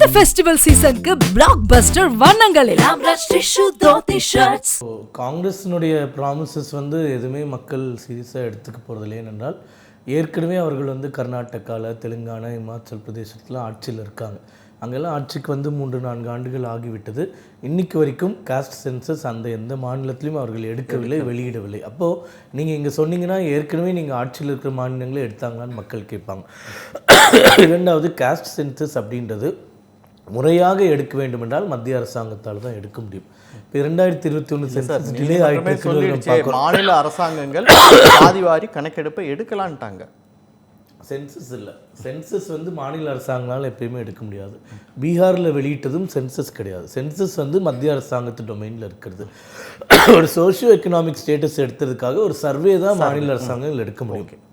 இந்த ஃபெஸ்டிவல் சீசனுக்கு பிளாக் பஸ்டர் வண்ணங்களில் காங்கிரஸினுடைய ப்ராமிசஸ் வந்து எதுவுமே மக்கள் சீரியஸாக எடுத்துக்க போகிறதில்லை ஏனென்றால் ஏற்கனவே அவர்கள் வந்து கர்நாடகாவில் தெலுங்கானா இமாச்சல் பிரதேசத்தில் ஆட்சியில் இருக்காங்க. அங்கெல்லாம் ஆட்சிக்கு வந்து மூன்று நான்கு ஆண்டுகள் ஆகிவிட்டது. இன்னைக்கு வரைக்கும் காஸ்ட் சென்சஸ் அந்த எந்த மாநிலத்திலையும் அவர்கள் எடுக்கவில்லை வெளியிடவில்லை. அப்போது நீங்கள் இங்கே சொன்னீங்கன்னா ஏற்கனவே நீங்கள் ஆட்சியில் இருக்கிற மாநிலங்களே எடுத்தாங்களான்னு மக்கள் கேட்பாங்க. இரண்டாவது காஸ்ட் சென்சஸ் அப்படின்றது முறையாக எடுக்க வேண்டும் என்றால் மத்திய அரசாங்கத்தால் தான் எடுக்க முடியும். இப்போ இரண்டாயிரத்தி இருபத்தி ஒன்று சென்சஸ் டிலே ஆகிட்டு. மாநில அரசாங்கங்கள் ஆதிவாரி கணக்கெடுப்பை எடுக்கலான்ட்டாங்க. சென்சஸ் இல்லை. சென்சஸ் வந்து மாநில அரசாங்களால் எப்பயுமே எடுக்க முடியாது. பீகாரில் வெளியிட்டதும் சென்சஸ் கிடையாது. சென்சஸ் வந்து மத்திய அரசாங்கத்து டொமைனில் இருக்கிறது. ஒரு சோஷியோ எக்கனாமிக் ஸ்டேட்டஸ் எடுத்ததுக்காக ஒரு சர்வே தான் மாநில அரசாங்கங்கள் எடுக்க முடியும்.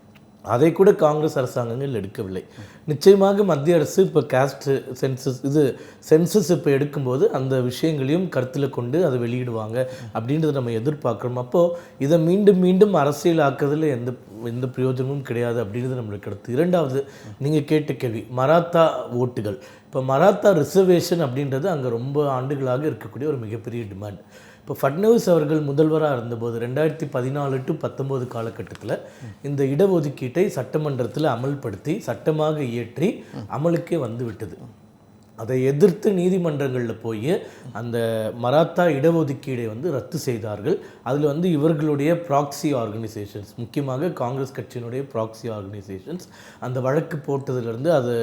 அதை கூட காங்கிரஸ் அரசாங்கங்கள் எடுக்கவில்லை. நிச்சயமாக மத்திய அரசு இப்போ காஸ்ட் சென்சஸ் இது சென்சஸ் இப்போ எடுக்கும்போது அந்த விஷயங்களையும் கருத்தில் கொண்டு அதை வெளியிடுவாங்க அப்படின்றத நம்ம எதிர்பார்க்குறோம். அப்போது இதை மீண்டும் மீண்டும் அரசியல் ஆக்குறதுல எந்த எந்த பிரயோஜனமும் கிடையாது அப்படின்றது நம்மளுக்கு கருத்து. இரண்டாவது நீங்கள் கேட்ட கேள்வி மராத்தா ஓட்டுகள். இப்போ மராத்தா ரிசர்வேஷன் அப்படின்றது அங்கே ரொம்ப ஆண்டுகளாக இருக்கக்கூடிய ஒரு மிகப்பெரிய டிமாண்ட் இப்போ ஃபட்னவிஸ் அவர்கள் முதல்வராக இருந்தபோது ரெண்டாயிரத்தி பதினாலு டு பத்தொம்போது காலகட்டத்தில் இந்த இடஒதுக்கீட்டை சட்டமன்றத்தில் அமல்படுத்தி சட்டமாக இயற்றி அமலுக்கே வந்து விட்டது அதை எதிர்த்து நீதிமன்றங்களில் போய் அந்த மராத்தா இடஒதுக்கீடை வந்து ரத்து செய்தார்கள். அதில் வந்து இவர்களுடைய ப்ராக்ஸி ஆர்கனைசேஷன்ஸ் முக்கியமாக காங்கிரஸ் கட்சியினுடைய ப்ராக்ஸி ஆர்கனைசேஷன்ஸ் அந்த வழக்கு போட்டதுலேருந்து அதை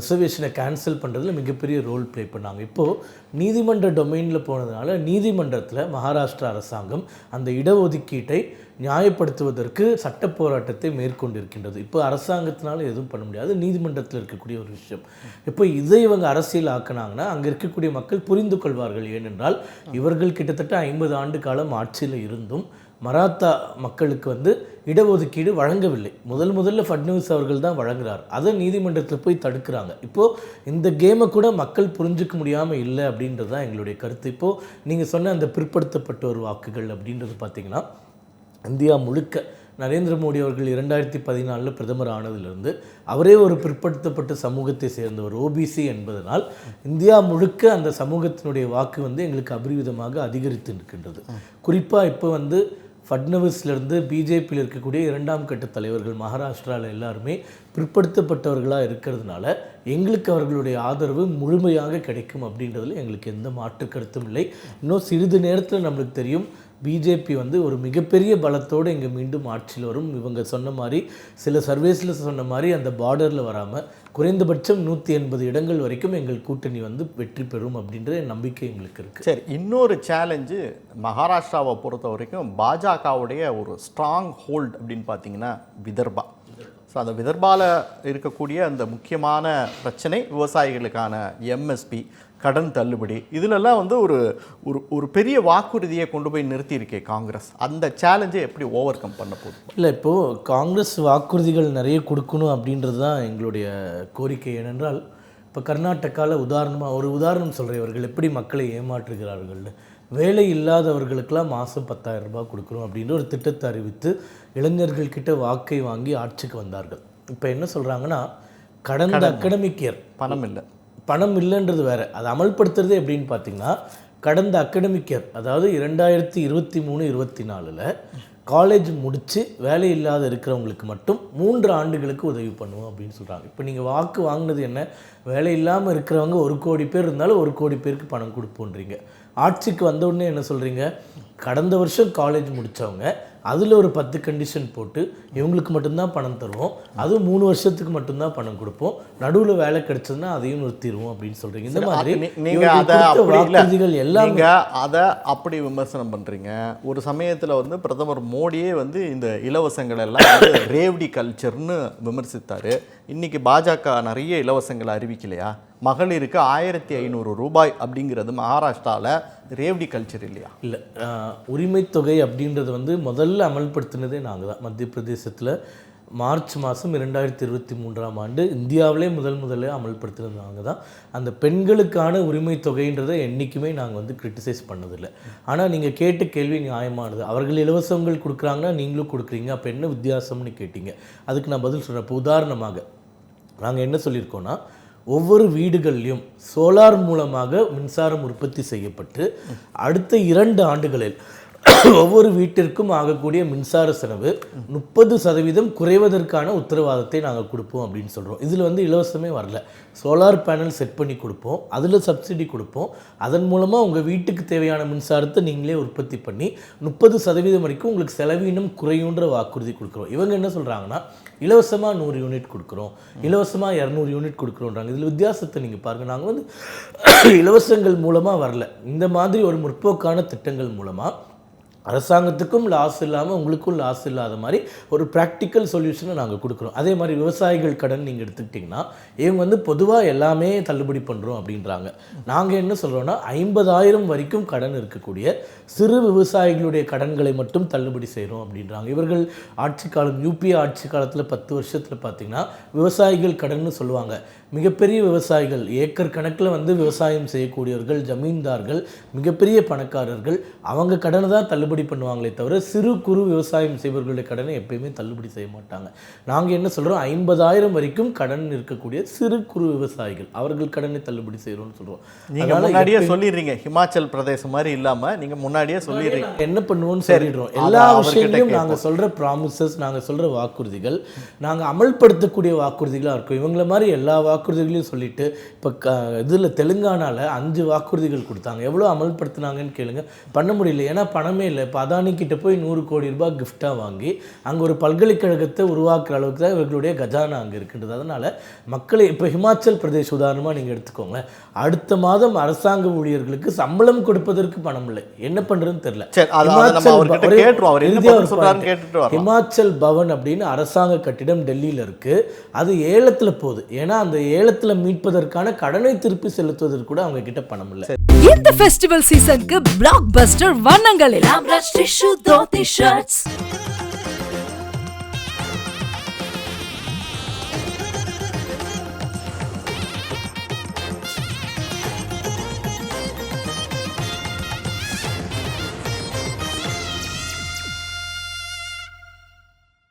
ரிசர்வேஷனை கேன்சல் பண்ணுறதுல மிகப்பெரிய ரோல் ப்ளே பண்ணாங்க. இப்போது நீதிமன்ற டொமைனில் போனதுனால நீதிமன்றத்தில் மகாராஷ்டிரா அரசாங்கம் அந்த இடஒதுக்கீட்டை நியாயப்படுத்துவதற்கு சட்ட போராட்டத்தை மேற்கொண்டிருக்கின்றது. இப்போ அரசாங்கத்தினால எதுவும் பண்ண முடியாது. நீதிமன்றத்தில் இருக்கக்கூடிய ஒரு விஷயம். இப்போ இதை இவங்க அரசியல் ஆக்கினாங்கன்னா அங்கே இருக்கக்கூடிய மக்கள் புரிந்து கொள்வார்கள். ஏனென்றால் இவர்கள் கிட்டத்தட்ட ஐம்பது ஆண்டு காலம் ஆட்சியில் இருந்தும் மராத்தா மக்களுக்கு வந்து இடஒதுக்கீடு வழங்கவில்லை. முதல் முதல்ல ஃபட்னவிஸ் அவர்கள் தான் வழங்குறார். அதை நீதிமன்றத்தில் போய் தடுக்கிறாங்க. இப்போது இந்த கேமை கூட மக்கள் புரிஞ்சுக்க முடியாமல் இல்லை அப்படின்றது தான் எங்களுடைய கருத்து. இப்போது நீங்கள் சொன்ன அந்த பிற்படுத்தப்பட்டோர் வாக்குகள் அப்படின்றது பார்த்தீங்கன்னா இந்தியா முழுக்க நரேந்திர மோடி அவர்கள் இரண்டாயிரத்தி பதினாலில் பிரதமர் ஆனதிலிருந்து அவரே ஒரு பிற்படுத்தப்பட்ட சமூகத்தை சேர்ந்தவர் ஓபிசி என்பதனால் இந்தியா முழுக்க அந்த சமூகத்தினுடைய வாக்கு வந்து எங்களுக்கு அபரிவிதமாக அதிகரித்து இருக்கின்றது குறிப்பாக இப்போ வந்து ஃபட்னவிஸ்லேருந்து பிஜேபியில் இருக்கக்கூடிய இரண்டாம் கட்ட தலைவர்கள் மகாராஷ்டிராவில் எல்லாருமே பிற்படுத்தப்பட்டவர்களாக இருக்கிறதுனால எங்களுக்கு அவர்களுடைய ஆதரவு முழுமையாக கிடைக்கும் அப்படின்றதுல எங்களுக்கு எந்த மாற்று கருத்தும் இல்லை. இன்னும் சிறிது நேரத்தில் நம்மளுக்கு தெரியும் பிஜேபி வந்து ஒரு மிகப்பெரிய பலத்தோடு இங்கே மீண்டும் ஆட்சியில் வரும். இவங்க சொன்ன மாதிரி சில சர்வேஸில் சொன்ன மாதிரி அந்த பார்டரில் வராமல் குறைந்தபட்சம் நூற்றி எண்பது இடங்கள் வரைக்கும் எங்கள் கூட்டணி வந்து வெற்றி பெறும் அப்படின்ற நம்பிக்கை எங்களுக்கு இருக்குது சரி இன்னொரு சேலஞ்சு மகாராஷ்டிராவை பொறுத்த வரைக்கும் பாஜகவுடைய ஒரு ஸ்ட்ராங் ஹோல்ட் அப்படின்னு பார்த்தீங்கன்னா விதர்பா. ஸோ அந்த விதர்பால இருக்கக்கூடிய அந்த முக்கியமான பிரச்சனை விவசாயிகளுக்கான எம்எஸ்பி கடன் தள்ளுபடி. இதிலெல்லாம் வந்து ஒரு ஒரு ஒரு பெரிய வாக்குறுதியை கொண்டு போய் நிறுத்தியிருக்கே காங்கிரஸ். அந்த சேலஞ்சை எப்படி ஓவர் கம் பண்ண போகுது? இல்லை இப்போது காங்கிரஸ் வாக்குறுதிகள் நிறைய கொடுக்கணும் அப்படின்றது தான் எங்களுடைய கோரிக்கை. ஏனென்றால் இப்போ கர்நாடகாவில் உதாரணமாக ஒரு உதாரணம் சொல்கிறேன் இவர்கள். எப்படி மக்களை ஏமாற்றுகிறார்கள்னு. வேலை இல்லாதவர்களுக்கெல்லாம் மாதம் பத்தாயிரம் ரூபாய் கொடுக்குறோம் அப்படின்ற ஒரு திட்டத்தை அறிவித்து இளைஞர்கள்கிட்ட வாக்கை வாங்கி ஆட்சிக்கு வந்தார்கள். இப்போ என்ன சொல்கிறாங்கன்னா கடந்த அகடமிக் இயர் பணம் இல்லை. பணம் இல்லைன்றது வேற. அதை அமல்படுத்துறது எப்படின்னு பார்த்தீங்கன்னா கடந்த அகடமிக் இயர் அதாவது இரண்டாயிரத்தி இருபத்தி மூணு இருபத்தி நாலில் காலேஜ் முடித்து வேலை இல்லாத இருக்கிறவங்களுக்கு மட்டும் மூன்று ஆண்டுகளுக்கு உதவி பண்ணுவோம் அப்படின்னு சொல்கிறாங்க இப்போ நீங்கள் வாக்கு வாங்கினது என்ன? வேலை இல்லாமல் இருக்கிறவங்க ஒரு கோடி பேர் இருந்தாலும் ஒரு கோடி பேருக்கு பணம் கொடுப்போன்றீங்க. ஆட்சிக்கு வந்த உடனே என்ன சொல்கிறீங்க கடந்த வருஷம் காலேஜ் முடித்தவங்க அதில் ஒரு பத்து கண்டிஷன் போட்டு இவங்களுக்கு மட்டும்தான் பணம் தருவோம். அதுவும் மூணு வருஷத்துக்கு மட்டும்தான் பணம் கொடுப்போம். நடுவில் வேலை கிடைச்சதுன்னா அதையும் நிறுத்திடுவோம் அப்படின்னு சொல்கிறீங்க இந்த மாதிரி நீ- நீங்க இவர்கள் அதை. வாக்குறுதிகள் எல்லாமே அதை அப்படி விமர்சனம் பண்றீங்க. ஒரு சமயத்துல வந்து பிரதமர் மோடியே வந்து இந்த இலவசங்கள் எல்லாம் வந்து ரேவடி கல்ச்சர்னு விமர்சித்தாரு. இன்னைக்கு பாஜக நிறைய இலவசங்களை அறிவிக்கலையா? மகளிருக்கு ஆயிரத்தி ஐநூறு ரூபாய் அப்படிங்கிறது மகாராஷ்டிராவில் ரேவ்டி கல்ச்சர் இல்லையா? இல்லை உரிமைத்தொகை அப்படின்றது வந்து முதல்ல அமல்படுத்தினதே நாங்கள் தான். மத்திய பிரதேசத்தில் மார்ச் மாதம் இரண்டாயிரத்தி இருபத்தி மூன்றாம் ஆண்டு இந்தியாவிலே முதல் முதல்ல அமல்படுத்தினது நாங்கள் தான். அந்த பெண்களுக்கான உரிமை தொகைன்றதை என்றைக்குமே நாங்கள் வந்து கிரிட்டிசைஸ் பண்ணதில்லை. ஆனால் நீங்கள் கேட்ட கேள்வி நியாயமானது. அவர்கள் இலவசங்கள் கொடுக்குறாங்கன்னா நீங்களும் கொடுக்குறீங்க. அப்போ என்ன வித்தியாசம்னு கேட்டீங்க. அதுக்கு நான் பதில் சொல்கிறேன் இப்போ உதாரணமாக நாங்கள் என்ன சொல்லியிருக்கோன்னா ஒவ்வொரு வீடுகள்லையும் சோலார் மூலமாக மின்சாரம் உற்பத்தி செய்யப்பட்டு அடுத்த இரண்டு ஆண்டுகளில் ஒவ்வொரு வீட்டிற்கும் ஆகக்கூடிய மின்சார செலவு முப்பது சதவீதம் குறைவதற்கான உத்தரவாதத்தை நாங்கள் கொடுப்போம் அப்படின்னு சொல்கிறோம் இதில் வந்து இலவசமே வரல. சோலார் பேனல் செட் பண்ணி கொடுப்போம். அதில் சப்சிடி கொடுப்போம். அதன் மூலமாக உங்கள் வீட்டுக்கு தேவையான மின்சாரத்தை நீங்களே உற்பத்தி பண்ணி முப்பது சதவீதம் வரைக்கும் உங்களுக்கு செலவீனம் குறையுன்ற வாக்குறுதி கொடுக்குறோம். இவங்க என்ன சொல்கிறாங்கன்னா இலவசமாக நூறு யூனிட் கொடுக்குறோம். இலவசமாக இரநூறு யூனிட் கொடுக்குறோன்றாங்க. இதில் வித்தியாசத்தை நீங்கள் பாருங்கள் நாங்கள் வந்து இலவசங்கள் மூலமாக வரல. இந்த மாதிரி ஒரு முற்போக்கான திட்டங்கள் மூலமாக அரசாங்கத்துக்கும் லாஸ் இல்லாமல் உங்களுக்கும் லாஸ் இல்லாத மாதிரி ஒரு ப்ராக்டிக்கல் சொல்யூஷனை நாங்கள் கொடுக்குறோம். அதே மாதிரி விவசாயிகள் கடன் நீங்கள் எடுத்துக்கிட்டிங்கன்னா இவங்க வந்து பொதுவாக எல்லாமே தள்ளுபடி பண்ணுறோம் அப்படின்றாங்க. நாங்கள் என்ன சொல்கிறோன்னா ஐம்பதாயிரம் வரைக்கும் கடன் இருக்கக்கூடிய சிறு விவசாயிகளுடைய கடன்களை மட்டும் தள்ளுபடி செய்கிறோம் அப்படின்றாங்க. இவர்கள் ஆட்சி காலம் யூபிஏ ஆட்சி காலத்தில் பத்து வருஷத்தில் பார்த்தீங்கன்னா விவசாயிகள் கடன்னு சொல்லுவாங்க. மிகப்பெரிய விவசாயிகள் ஏக்கர் கணக்கில் வந்து விவசாயம் செய்யக்கூடியவர்கள் ஜமீன்தார்கள் மிகப்பெரிய பணக்காரர்கள் அவங்க கடனை தான் தள்ளுபடி பண்ணுவாங்களே தவிர சிறு குறு விவசாயம் செய்பவர்களுடைய கடனை எப்பயுமே தள்ளுபடி செய்ய மாட்டாங்க. நாங்கள் என்ன சொல்கிறோம் ஐம்பதாயிரம் வரைக்கும் கடன் இருக்கக்கூடிய சிறு குறு விவசாயிகள் அவர்கள் கடனை தள்ளுபடி செய்கிறோம்னு சொல்கிறோம் நீங்க முன்னாடியே சொல்லிடுறீங்க. ஹிமாச்சல் பிரதேசம் மாதிரி இல்லாம நீங்க முன்னாடியே சொல்லிடுறீங்க. என்ன பண்ணுவோம்னு. சொல்லிடுறோம். எல்லா விஷயங்களையும். நாங்கள் சொல்கிற ப்ராமிசஸ் நாங்கள் சொல்கிற வாக்குறுதிகள் நாங்கள் அமல்படுத்தக்கூடிய வாக்குறுதிகளாக இருக்கும் இவங்கள மாதிரி எல்லா வாக்குறுதிகளையும் சொல்லிட்டு இப்போ க இதில் தெலுங்கானாவில் அஞ்சு வாக்குறுதிகள் கொடுத்தாங்க. எவ்வளோ அமல்படுத்தினாங்கன்னு கேளுங்க. பண்ண முடியல. ஏன்னா பணமே இல்லை. இப்போ அதானி கிட்ட போய் நூறு கோடி ரூபாய் கிஃப்டாக வாங்கி அங்கே ஒரு பல்கலைக்கழகத்தை உருவாக்குற அளவுக்கு தான் இவர்களுடைய கஜானா அங்கே இருக்கின்றது. அதனால் மக்களை இப்போ ஹிமாச்சல் பிரதேஷ் உதாரணமாக நீங்கள் எடுத்துக்கோங்க அடுத்த மாதம் அரசாங்க ஊழியர்களுக்கு சம்பளம் கொடுப்பதற்கு பணம் இல்லை. என்ன பண்ணுறதுன்னு தெரியல. ஹிமாச்சல் பவன் அப்படின்னு அரசாங்க கட்டிடம் டெல்லியில் இருக்கு. அது ஏலத்துல போகுது. ஏன்னா அந்த ஏலத்துல மீட்பதற்கான கடனை திருப்பி செலுத்துவதற்கு கூட அவங்க கிட்ட பணம் இல்லை. இந்த ஃபெஸ்டிவல் சீசனுக்கு பிளாக் பஸ்டர் வண்ணங்களில்